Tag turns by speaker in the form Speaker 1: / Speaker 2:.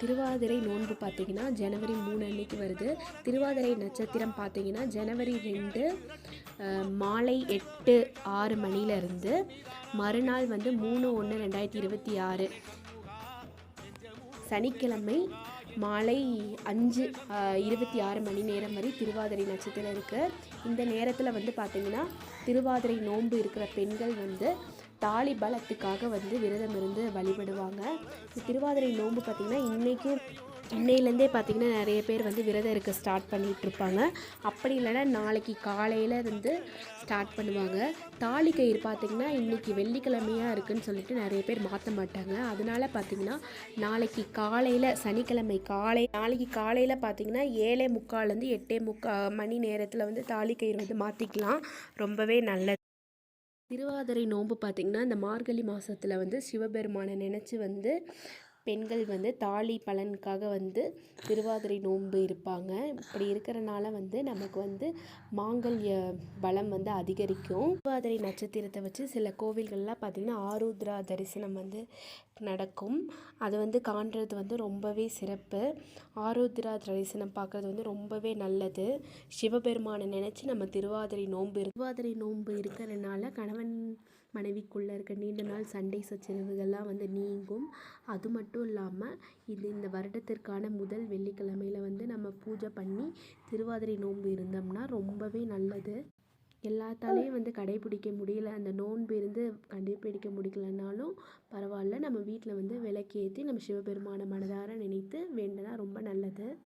Speaker 1: திருவாதிரை நோன்பு பார்த்தீங்கன்னா ஜனவரி மூணு அன்னைக்கு வருது. திருவாதிரை நட்சத்திரம் பார்த்தீங்கன்னா ஜனவரி ரெண்டு மாலை எட்டு ஆறு மணிலேருந்து மறுநாள் வந்து மூணு ஒன்று ரெண்டாயிரத்தி இருபத்தி ஆறு. சனிக்கிழமை மாலை அஞ்சு இருபத்தி ஆறு மணி நேரம் வரை திருவாதிரை நட்சத்திரம் இருக்குது இந்த நேரத்தில் வந்து பார்த்திங்கன்னா திருவாதிரை நோன்பு இருக்கிற பெண்கள் வந்து தாலி பலத்துக்காக வந்து விரதம் இருந்து வழிபடுவாங்க. திருவாதிரை நோன்பு பார்த்திங்கன்னா இன்றைக்கும் இன்னையிலேருந்தே பார்த்திங்கன்னா நிறைய பேர் வந்து விரதம் இருக்க ஸ்டார்ட் பண்ணிகிட்ருப்பாங்க இருப்பாங்க அப்படி இல்லைன்னா நாளைக்கு காலையில் இருந்து ஸ்டார்ட் பண்ணுவாங்க. தாலி கயிறு பார்த்திங்கன்னா இன்றைக்கி வெள்ளிக்கிழமையாக இருக்குதுன்னு சொல்லிட்டு நிறைய பேர் மாற்ற மாட்டாங்க. அதனால் பார்த்திங்கன்னா நாளைக்கு காலையில் சனிக்கிழமை காலை நாளைக்கு காலையில் பார்த்திங்கன்னா ஏழே முக்கால்லேருந்து எட்டே முக்கா மணி நேரத்தில் வந்து தாலி கயிறு வந்து மாற்றிக்கலாம் ரொம்பவே நல்லது. திருவாதிரை நோன்பு பார்த்திங்கன்னா இந்த மார்கழி மாதத்தில் வந்து சிவபெருமானை நினச்சி வந்து பெண்கள் வந்து தாலி பலனுக்காக வந்து திருவாதிரை நோன்பு இருப்பாங்க. இப்படி இருக்கிறனால வந்து நமக்கு வந்து மாங்கல்ய பலம் வந்து அதிகரிக்கும். திருவாதிரை நட்சத்திரத்தை வச்சு சில கோவில்கள்லாம் பார்த்திங்கன்னா ஆருத்ரா தரிசனம் வந்து நடக்கும். அது வந்து காண்றது வந்து ரொம்பவே சிறப்பு. ஆருத்ரா தரிசனம் பார்க்குறது வந்து ரொம்பவே நல்லது. சிவபெருமானை நினச்சி நம்ம திருவாதிரை நோன்பு திருவாதிரை நோன்பு இருக்கிறனால கணவன் மனைவிக்குள்ளே இருக்க நீண்ட நாள் சண்டை சச்சரவுகள்லாம் வந்து நீங்கும். அது மட்டும் மட்டும் இல்லாமல் இது இந்த வருடத்திற்கான முதல் வெள்ளிக்கிழமையில் வந்து நம்ம பூஜை பண்ணி திருவாதிரை நோன்பு இருந்தோம்னா ரொம்பவே நல்லது. எல்லாத்தாலேயும் வந்து கடைபிடிக்க முடியல. அந்த நோன்பு இருந்து கடைபிடிக்க முடியலனாலும் பரவாயில்ல. நம்ம வீட்டில் வந்து விளக்கேற்றி நம்ம சிவபெருமானை மனதார நினைத்து வேண்டினா ரொம்ப நல்லது.